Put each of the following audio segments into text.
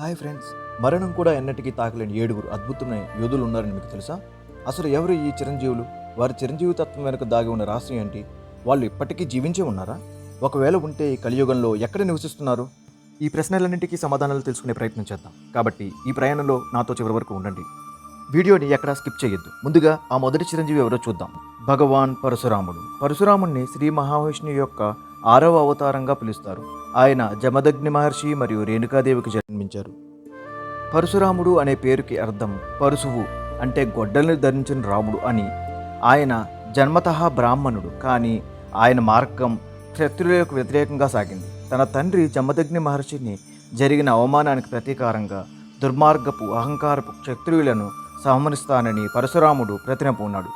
Hi friends. మరణం కూడా ఎన్నటికీ తాకలేని ఏడుగురు అద్భుతమైన యోధులు ఉన్నారని మీకు తెలుసా? అసలు ఎవరు ఈ చిరంజీవులు? వారి చిరంజీవి తత్వం వెనుక దాగి ఉన్న రహస్యం ఏంటి? వాళ్ళు ఇప్పటికీ జీవించే ఉన్నారా? ఒకవేళ ఉంటే ఈ కలియుగంలో ఎక్కడ నివసిస్తున్నారు? ఈ ప్రశ్నలన్నింటికీ సమాధానాలు తెలుసుకునే ప్రయత్నం చేద్దాం. కాబట్టి ఈ ప్రయాణంలో నాతో చివరి వరకు ఉండండి. వీడియోని ఎక్కడా స్కిప్ చేయొద్దు. ముందుగా ఆ మొదటి చిరంజీవి ఎవరో చూద్దాం. భగవాన్ పరశురాముడు. పరశురాముణ్ణి శ్రీ మహావిష్ణువు యొక్క ఆరవ అవతారంగా పిలుస్తారు. ఆయన జమదగ్ని మహర్షి మరియు రేణుకాదేవికి జన్మించారు. పరశురాముడు అనే పేరుకి అర్థం పరుశువు అంటే గొడ్డల్ని ధరించిన రాముడు అని. ఆయన జన్మతః బ్రాహ్మణుడు కానీ ఆయన మార్గం క్షత్రియులకు వ్యతిరేకంగా సాగింది. తన తండ్రి జమదగ్ని మహర్షిని జరిగిన అవమానానికి ప్రతీకారంగా దుర్మార్గపు అహంకారపు క్షత్రియులను సంహరిస్తానని పరశురాముడు ప్రతినపూన్నాడు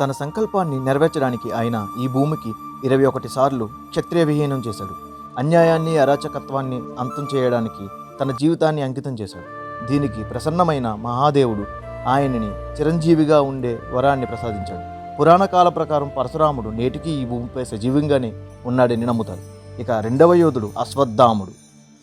తన సంకల్పాన్ని నెరవేర్చడానికి ఆయన ఈ భూమికి ఇరవై ఒకటి సార్లు క్షత్రియ విహీనం చేశాడు. అన్యాయాన్ని అరాచకత్వాన్ని అంతం చేయడానికి తన జీవితాన్ని అంకితం చేశాడు. దీనికి ప్రసన్నమైన మహాదేవుడు ఆయనని చిరంజీవిగా ఉండే వరాన్ని ప్రసాదించాడు. పురాణ కాల ప్రకారం పరశురాముడు నేటికి ఈ భూమిపై సజీవంగానే ఉన్నాడని నమ్ముతారు. ఇక రెండవ యోధుడు అశ్వత్థాముడు.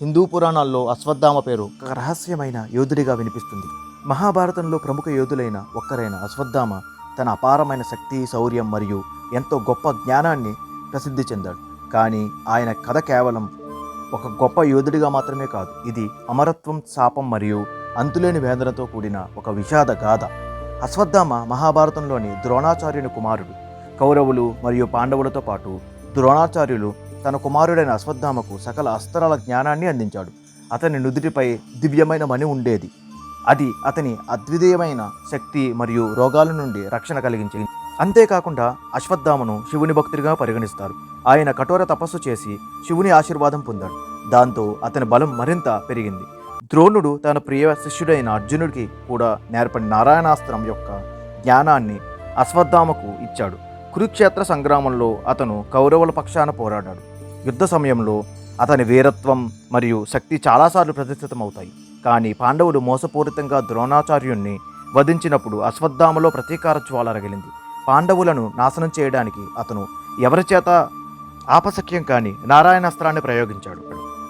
హిందూ పురాణాల్లో అశ్వత్థామ పేరు ఒక రహస్యమైన యోధుడిగా వినిపిస్తుంది. మహాభారతంలో ప్రముఖ యోధులైన ఒక్కరైన అశ్వత్థామ తన అపారమైన శక్తి శౌర్యం మరియు ఎంతో గొప్ప జ్ఞానాన్ని ప్రసిద్ధి చెందాడు. కానీ ఆయన కథ కేవలం ఒక గొప్ప యోధుడిగా మాత్రమే కాదు ఇది అమరత్వం శాపం మరియు అంతులేని వేదనతో కూడిన ఒక విషాద గాథ. అశ్వత్థామ మహాభారతంలోని ద్రోణాచార్యుని కుమారుడు కౌరవులు మరియు పాండవులతో పాటు ద్రోణాచార్యులు తన కుమారుడైన అశ్వత్థామకు సకల అస్త్రాల జ్ఞానాన్ని అందించాడు. అతని నుదుటిపై దివ్యమైన మణి ఉండేది. అది అతని అద్వితీయమైన శక్తి మరియు రోగాల నుండి రక్షణ కలిగించింది అంతేకాకుండా అశ్వత్థామను శివుని భక్తుడిగా పరిగణిస్తారు. ఆయన కఠోర తపస్సు చేసి శివుని ఆశీర్వాదం పొందాడు. దాంతో అతని బలం మరింత పెరిగింది. ద్రోణుడు తన ప్రియ శిష్యుడైన అర్జునుడికి కూడా నేర్పడిన నారాయణాస్త్రం యొక్క జ్ఞానాన్ని అశ్వత్థామకు ఇచ్చాడు. కురుక్షేత్ర సంగ్రామంలో అతను కౌరవుల పక్షాన పోరాడాడు. యుద్ధ సమయంలో అతని వీరత్వం మరియు శక్తి చాలాసార్లు ప్రదర్శితమవుతాయి కానీ పాండవులు మోసపూరితంగా ద్రోణాచార్యుణ్ణి వధించినప్పుడు అశ్వత్థామలో ప్రతీకార జ్వాల రగిలింది. పాండవులను నాశనం చేయడానికి అతను ఎవరి చేత ఆపశక్యం కాని నారాయణాస్త్రాన్ని ప్రయోగించాడు.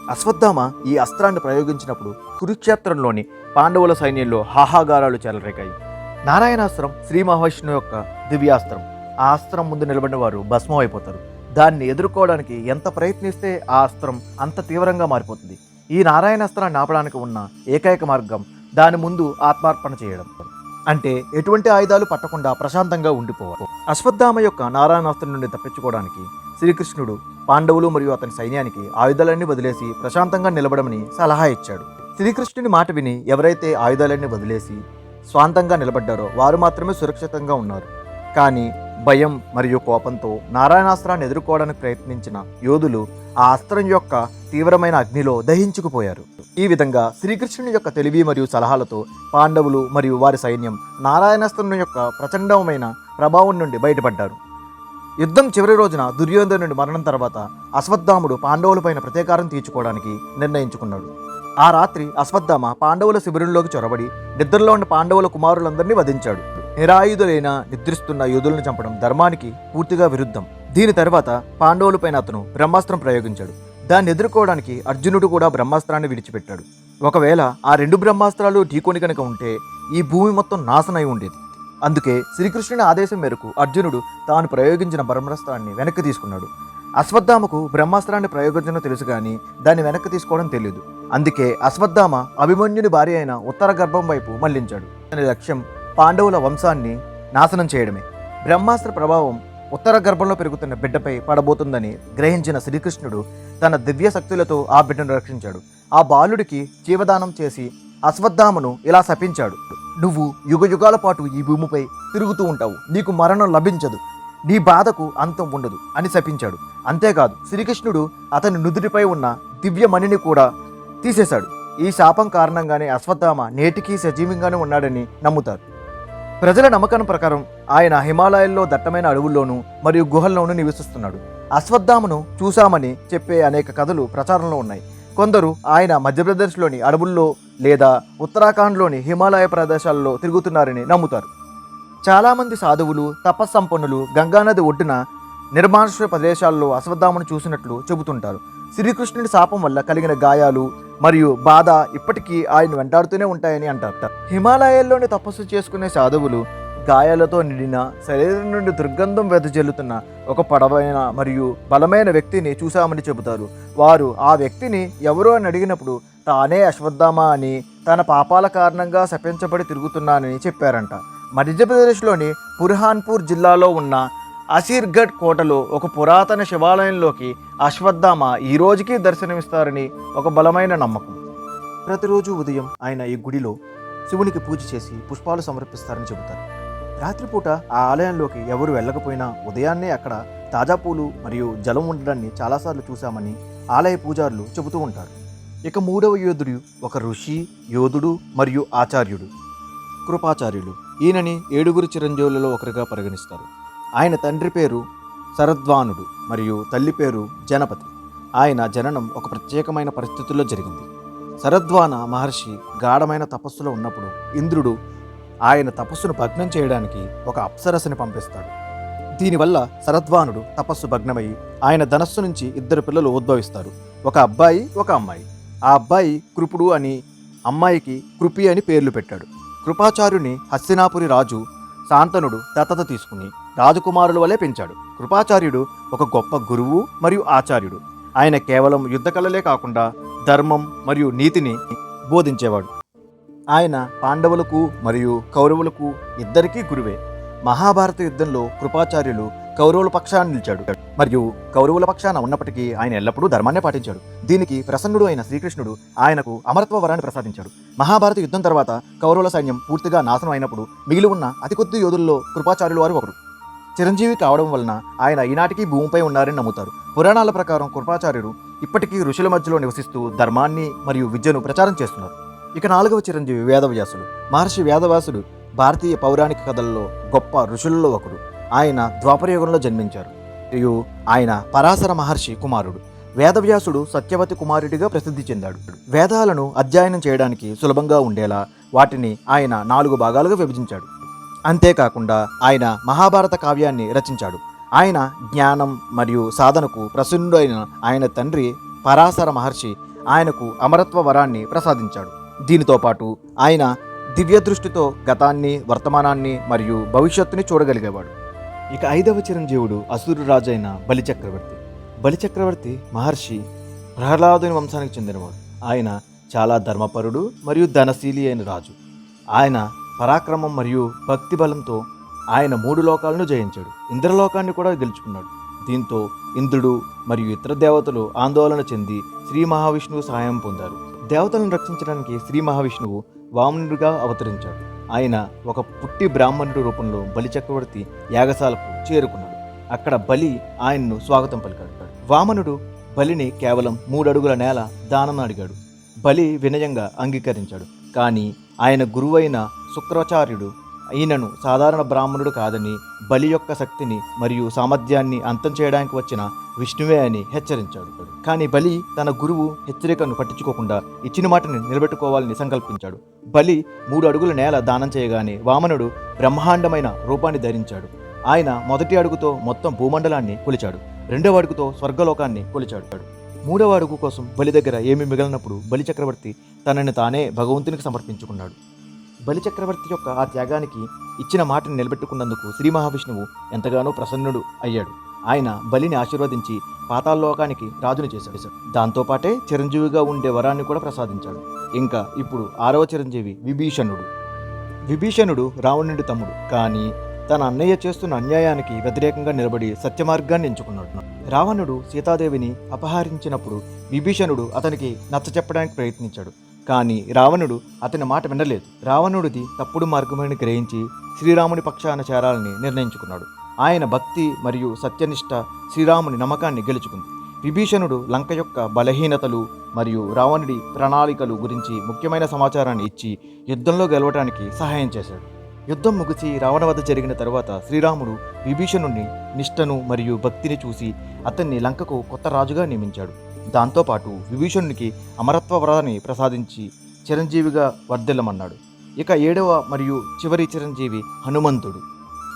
అశ్వత్థామ ఈ అస్త్రాన్ని ప్రయోగించినప్పుడు కురుక్షేత్రంలోని పాండవుల సైన్యంలో హాహాగారాలు చెలరేగాయి. నారాయణాస్త్రం శ్రీ మహావిష్ణు యొక్క దివ్యాస్త్రం. ఆ అస్త్రం ముందు నిలబడిన వారు భస్మం అయిపోతారు. దాన్ని ఎదుర్కోవడానికి ఎంత ప్రయత్నిస్తే ఆ అస్త్రం అంత తీవ్రంగా మారిపోతుంది. ఈ నారాయణాస్త్రాన్ని ఆపడానికి ఉన్న ఏకైక మార్గం దాని ముందు ఆత్మార్పణ చేయడం. అంటే ఎటువంటి ఆయుధాలు పట్టకుండా ప్రశాంతంగా ఉండిపోవాలి. అశ్వత్థామ యొక్క నారాయణాస్త్రం నుండి తప్పించుకోవడానికి శ్రీకృష్ణుడు పాండవులు మరియు అతని సైన్యానికి ఆయుధాలన్నీ వదిలేసి ప్రశాంతంగా నిలబడమని సలహా ఇచ్చాడు. శ్రీకృష్ణుని మాట విని ఎవరైతే ఆయుధాలన్నీ వదిలేసి స్వాంతంగా నిలబడ్డారో వారు మాత్రమే సురక్షితంగా ఉన్నారు. కానీ భయం మరియు కోపంతో నారాయణాస్త్రాన్ని ఎదుర్కోవడానికి ప్రయత్నించిన యోధులు ఆ అస్త్రం యొక్క తీవ్రమైన అగ్నిలో దహించుకుపోయారు. ఈ విధంగా శ్రీకృష్ణుని యొక్క తెలివి మరియు సలహాలతో పాండవులు మరియు వారి సైన్యం నారాయణాస్త్రం యొక్క ప్రచండమైన ప్రభావం నుండి బయటపడ్డారు. యుద్ధం చివరి రోజున దుర్యోధనుడి మరణం తర్వాత అశ్వత్థాముడు పాండవులపైన ప్రతీకారం తీర్చుకోవడానికి నిర్ణయించుకున్నాడు. ఆ రాత్రి అశ్వత్థామ పాండవుల శిబిరంలోకి చొరబడి నిద్రలో ఉన్న పాండవుల కుమారులందరినీ వధించాడు. నిరాయుధులైన నిద్రిస్తున్న యోధులను చంపడం ధర్మానికి పూర్తిగా విరుద్ధం. దీని తర్వాత పాండవులపైన అతను బ్రహ్మాస్త్రం ప్రయోగించాడు. దాన్ని ఎదుర్కోవడానికి అర్జునుడు కూడా బ్రహ్మాస్త్రాన్ని విడిచిపెట్టాడు. ఒకవేళ ఆ రెండు బ్రహ్మాస్త్రాలు ఢీకొని కనుక ఉంటే ఈ భూమి మొత్తం నాశనై ఉండేది. అందుకే శ్రీకృష్ణుని ఆదేశం మేరకు అర్జునుడు తాను ప్రయోగించిన బ్రహ్మాస్త్రాన్ని వెనక్కి తీసుకున్నాడు. అశ్వత్థామకు బ్రహ్మాస్త్రాన్ని ప్రయోగించడం తెలుసు కానీ దాన్ని వెనక్కి తీసుకోవడం తెలియదు. అందుకే అశ్వత్థామ అభిమన్యుని భార్య అయిన ఉత్తర గర్భం వైపు మళ్ళించాడు. అతని లక్ష్యం పాండవుల వంశాన్ని నాశనం చేయడమే. బ్రహ్మాస్త్ర ప్రభావం ఉత్తర గర్భంలో పెరుగుతున్న బిడ్డపై పడబోతుందని గ్రహించిన శ్రీకృష్ణుడు తన దివ్య శక్తులతో ఆ బిడ్డను రక్షించాడు. ఆ బాలుడికి జీవదానం చేసి అశ్వత్థామను ఇలా శపించాడు. నువ్వు యుగ యుగాల పాటు ఈ భూమిపై తిరుగుతూ ఉంటావు. నీకు మరణం లభించదు. నీ బాధకు అంతం ఉండదు అని శపించాడు. అంతేకాదు శ్రీకృష్ణుడు అతని నుదుటిపై ఉన్న దివ్యమణిని కూడా తీసేశాడు. ఈ శాపం కారణంగానే అశ్వత్థామ నేటికీ సజీవంగానే ఉన్నాడని నమ్ముతారు. ప్రజల నమ్మకం ప్రకారం ఆయన హిమాలయాల్లో దట్టమైన అడవుల్లోనూ మరియు గుహల్లోనూ నివసిస్తున్నాడు. అశ్వత్థామను చూశామని చెప్పే అనేక కథలు ప్రచారంలో ఉన్నాయి. కొందరు ఆయన మధ్యప్రదేశ్లోని అడవుల్లో లేదా ఉత్తరాఖండ్లోని హిమాలయ ప్రదేశాల్లో తిరుగుతున్నారని నమ్ముతారు. చాలామంది సాధువులు తపస్సంపన్నులు గంగానది ఒడ్డున నిర్మానుష్య ప్రదేశాల్లో అశ్వత్థామను చూసినట్లు చెబుతుంటారు. శ్రీకృష్ణుడి శాపం వల్ల కలిగిన గాయాలు మరియు బాధ ఇప్పటికీ ఆయన వెంటాడుతూనే ఉంటాయని అంటారు. హిమాలయాల్లోని తపస్సు చేసుకునే సాధువులు గాయాలతో నిండిన శరీరం నుండి దుర్గంధం వెదజల్లుతున్న ఒక పొడవైన మరియు బలమైన వ్యక్తిని చూశామని చెబుతారు. వారు ఆ వ్యక్తిని ఎవరో అని అడిగినప్పుడు తానే అశ్వత్థామ అని తన పాపాల కారణంగా శపించబడి తిరుగుతున్నానని చెప్పారంట. మధ్యప్రదేశ్లోని పుర్హాన్పూర్ జిల్లాలో ఉన్న అసీర్గఢ్ కోటలో ఒక పురాతన శివాలయంలోకి అశ్వత్థామ ఈ రోజుకి దర్శనమిస్తారని ఒక బలమైన నమ్మకం. ప్రతిరోజు ఉదయం ఆయన ఈ గుడిలో శివునికి పూజ చేసి పుష్పాలు సమర్పిస్తారని చెబుతారు. రాత్రిపూట ఆ ఆలయంలోకి ఎవరు వెళ్ళకపోయినా ఉదయాన్నే అక్కడ తాజా పూలు మరియు జలం ఉండడాన్ని చాలాసార్లు చూశామని ఆలయ పూజారులు చెబుతూ ఉంటారు. ఇక మూడవ యోధుడు ఒక ఋషి యోధుడు మరియు ఆచార్యుడు. కృపాచార్యులు. ఈయనని ఏడుగురు చిరంజీవులలో ఒకరిగా పరిగణిస్తారు. ఆయన తండ్రి పేరు శరద్వానుడు మరియు తల్లి పేరు జనపతి. ఆయన జననం ఒక ప్రత్యేకమైన పరిస్థితుల్లో జరిగింది. శరద్వాన మహర్షి గాఢమైన తపస్సులో ఉన్నప్పుడు ఇంద్రుడు ఆయన తపస్సును భగ్నం చేయడానికి ఒక అప్సరసని పంపిస్తాడు. దీనివల్ల శరద్వానుడు తపస్సు భగ్నమై ఆయన ధనస్సు నుంచి ఇద్దరు పిల్లలు ఉద్భవిస్తారు. ఒక అబ్బాయి ఒక అమ్మాయి. ఆ అబ్బాయి కృపుడు అని అమ్మాయికి కృపి అని పేర్లు పెట్టాడు. కృపాచార్యుని హస్తినాపురి రాజు శాంతనుడు దత్తత తీసుకుని రాజకుమారుల వలె పెంచాడు. కృపాచార్యుడు ఒక గొప్ప గురువు మరియు ఆచార్యుడు. ఆయన కేవలం యుద్ధ కళలే కాకుండా ధర్మం మరియు నీతిని బోధించేవాడు. ఆయన పాండవులకు మరియు కౌరవులకు ఇద్దరికీ గురువే. మహాభారత యుద్ధంలో కృపాచార్యులు కౌరవుల పక్షాన్ని నిలిచాడు. మరియు కౌరవుల పక్షాన ఉన్నప్పటికీ ఆయన ఎల్లప్పుడూ ధర్మాన్నే పాటించాడు. దీనికి ప్రసన్నుడు అయిన శ్రీకృష్ణుడు ఆయనకు అమరత్వ వరాన్ని ప్రసాదించాడు. మహాభారత యుద్ధం తర్వాత కౌరవుల సైన్యం పూర్తిగా నాశనం అయినప్పుడు మిగిలి ఉన్న అతి కొద్ది యోధుల్లో కృపాచార్యులు వారు ఒకరు. చిరంజీవి కావడం వలన ఆయన ఈనాటికి భూమిపై ఉన్నారని నమ్ముతారు. పురాణాల ప్రకారం కృపాచార్యుడు ఇప్పటికీ ఋషుల మధ్యలో నివసిస్తూ ధర్మాన్ని మరియు విద్యను ప్రచారం చేస్తున్నారు. ఇక నాలుగవ చిరంజీవి వేదవ్యాసుడు మహర్షి వేదవ్యాసుడు భారతీయ పౌరాణిక కథల్లో గొప్ప ఋషులలో ఒకరు. ఆయన ద్వాపరయుగంలో జన్మించారు. మరియు ఆయన పరాశర మహర్షి కుమారుడు. వేదవ్యాసుడు సత్యవతి కుమారుడిగా ప్రసిద్ధి చెందాడు. వేదాలను అధ్యయనం చేయడానికి సులభంగా ఉండేలా వాటిని ఆయన నాలుగు భాగాలుగా విభజించాడు. అంతేకాకుండా ఆయన మహాభారత కావ్యాన్ని రచించాడు. ఆయన జ్ఞానం మరియు సాధనకు ప్రసన్నుడైన ఆయన తండ్రి పరాశర మహర్షి ఆయనకు అమరత్వ వరాన్ని ప్రసాదించాడు. దీనితో పాటు ఆయన దివ్య దృష్టితో గతాన్ని వర్తమానాన్ని మరియు భవిష్యత్తుని చూడగలిగేవాడు. ఇక ఐదవ చిరంజీవుడు అసురు రాజైన బలిచక్రవర్తి. బలిచక్రవర్తి మహర్షి ప్రహ్లాదుని వంశానికి చెందినవాడు. ఆయన చాలా ధర్మపరుడు మరియు ధనశీలి అయిన రాజు. ఆయన పరాక్రమం మరియు భక్తి బలంతో ఆయన మూడు లోకాలను జయించాడు. ఇంద్రలోకాన్ని కూడా గెలుచుకున్నాడు. దీంతో ఇంద్రుడు మరియు ఇతర దేవతలు ఆందోళన చెంది శ్రీ మహావిష్ణువు సహాయం పొందారు. దేవతలను రక్షించడానికి శ్రీ మహావిష్ణువు వామనుడిగా అవతరించాడు. ఆయన ఒక పుట్టి బ్రాహ్మణుడి రూపంలో బలి చక్రవర్తి యాగశాలకు చేరుకున్నాడు. అక్కడ బలి ఆయన్ను స్వాగతం పలికాడు. వామనుడు బలిని కేవలం మూడడుగుల నేల దానం అడిగాడు. బలి వినయంగా అంగీకరించాడు. కానీ ఆయన గురువైన శుక్రాచార్యుడు ఈయనను సాధారణ బ్రాహ్మణుడు కాదని బలి యొక్క శక్తిని మరియు సామర్థ్యాన్ని అంతం చేయడానికి వచ్చిన విష్ణువే అని హెచ్చరించాడు. కానీ బలి తన గురువు హెచ్చరికను పట్టించుకోకుండా ఇచ్చిన మాటని నిలబెట్టుకోవాలని సంకల్పించాడు. బలి మూడు అడుగుల నేల దానం చేయగానే వామనుడు బ్రహ్మాండమైన రూపాన్ని ధరించాడు. ఆయన మొదటి అడుగుతో మొత్తం భూమండలాన్ని కొలిచాడు. రెండవ అడుగుతో స్వర్గలోకాన్ని కొలిచాడు. మూడవ అడుగు కోసం బలి దగ్గర ఏమీ మిగిలినప్పుడు బలి చక్రవర్తి తనని తానే భగవంతునికి సమర్పించుకున్నాడు. బలి చక్రవర్తి యొక్క ఆ త్యాగానికి ఇచ్చిన మాటను నిలబెట్టుకున్నందుకు శ్రీ మహావిష్ణువు ఎంతగానో ప్రసన్నుడు అయ్యాడు. ఆయన బలిని ఆశీర్వదించి పాతాళలోకానికి రాజును చేశాడు. దాంతోపాటే చిరంజీవిగా ఉండే వరాన్ని కూడా ప్రసాదించాడు. ఇంకా ఇప్పుడు ఆరవ చిరంజీవి విభీషణుడు. విభీషణుడు రావణుడి తమ్ముడు. కానీ తన అన్నయ్య చేస్తున్న అన్యాయానికి వ్యతిరేకంగా నిలబడి సత్యమార్గాన్ని ఎంచుకున్నాడు. రావణుడు సీతాదేవిని అపహరించినప్పుడు విభీషణుడు అతనికి నచ్చచెప్పడానికి ప్రయత్నించాడు. కానీ రావణుడు అతని మాట వినలేదు. రావణుడిది తప్పుడు మార్గమని గ్రహించి శ్రీరాముని పక్షాన చేరాలని నిర్ణయించుకున్నాడు. ఆయన భక్తి మరియు సత్యనిష్ట శ్రీరాముని నమ్మకాన్ని గెలుచుకుంది. విభీషణుడు లంక యొక్క బలహీనతలు మరియు రావణుడి ప్రణాళికలు గురించి ముఖ్యమైన సమాచారాన్ని ఇచ్చి యుద్ధంలో గెలవడానికి సహాయం చేశాడు. యుద్ధం ముగిసి రావణ వద్ద జరిగిన తరువాత శ్రీరాముడు విభీషణుణ్ణి నిష్టను మరియు భక్తిని చూసి అతన్ని లంకకు కొత్త రాజుగా నియమించాడు. దాంతోపాటు విభీషణునికి అమరత్వ వరాన్ని ప్రసాదించి చిరంజీవిగా వర్ధిల్లమన్నాడు. ఇక ఏడవ మరియు చివరి చిరంజీవి హనుమంతుడు.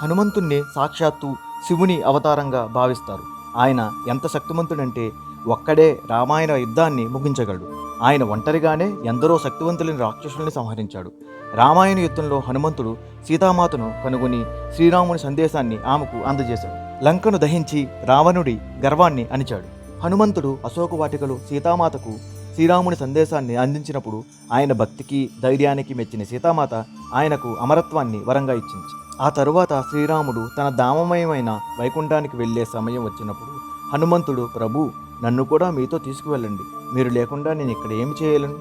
హనుమంతుణ్ణి సాక్షాత్తు శివుని అవతారంగా భావిస్తారు. ఆయన ఎంత శక్తిమంతుడంటే ఒక్కడే రామాయణ యుద్ధాన్ని ముగించగలడు. ఆయన ఒంటరిగానే ఎందరో శక్తివంతులైన రాక్షసుల్ని సంహరించాడు. రామాయణ యుద్ధంలో హనుమంతుడు సీతామాతను కనుగొని శ్రీరాముని సందేశాన్ని ఆమెకు అందజేశాడు. లంకను దహించి రావణుడి గర్వాన్ని అణిచాడు. హనుమంతుడు అశోకవాటికలో సీతామాతకు శ్రీరాముని సందేశాన్ని అందించినప్పుడు ఆయన భక్తికి ధైర్యానికి మెచ్చిన సీతామాత ఆయనకు అమరత్వాన్ని వరంగా ఇచ్చింది. ఆ తరువాత శ్రీరాముడు తన దామమయమైన వైకుంఠానికి వెళ్ళే సమయం వచ్చినప్పుడు హనుమంతుడు ప్రభు నన్ను కూడా మీతో తీసుకువెళ్ళండి. మీరు లేకుండా నేను ఇక్కడ ఏమి చేయలేను?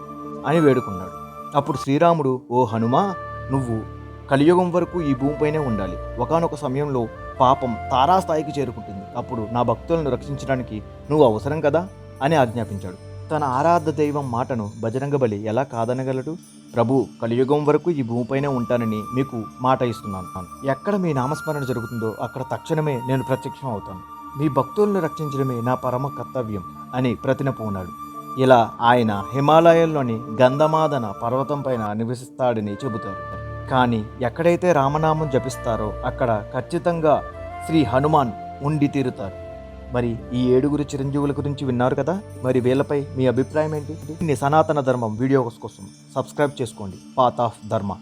అని వేడుకున్నాడు. అప్పుడు శ్రీరాముడు ఓ హనుమా నువ్వు కలియుగం వరకు ఈ భూమిపైనే ఉండాలి. ఒకానొక సమయంలో పాపం తారాస్థాయికి చేరుకుంటుంది. అప్పుడు నా భక్తులను రక్షించడానికి నువ్వు అవసరం కదా? అని ఆజ్ఞాపించాడు. తన ఆరాధ దైవం మాటను బజరంగబలి ఎలా కాదనగలడు? ప్రభు కలియుగం వరకు ఈ భూమిపైనే ఉంటానని మీకు మాట ఇస్తున్నాను. ఎక్కడ మీ నామస్మరణ జరుగుతుందో అక్కడ తక్షణమే నేను ప్రత్యక్షం అవుతాను. మీ భక్తులను రక్షించడమే నా పరమ కర్తవ్యం అని ప్రతినపూనాడు. ఇలా ఆయన హిమాలయాల్లోని గంధమాదన పర్వతం పైన నివసిస్తాడని చెబుతారు. కానీ ఎక్కడైతే రామనామం జపిస్తారో అక్కడ ఖచ్చితంగా శ్రీ హనుమాన్ ఉండి తీరుతారు. మరి ఈ ఏడుగురు చిరంజీవుల గురించి విన్నారు కదా? మరి వీళ్ళపై మీ అభిప్రాయం ఏంటి? సనాతన ధర్మం వీడియోస్ కోసం సబ్స్క్రైబ్ చేసుకోండి. పాత్ ఆఫ్ ధర్మ.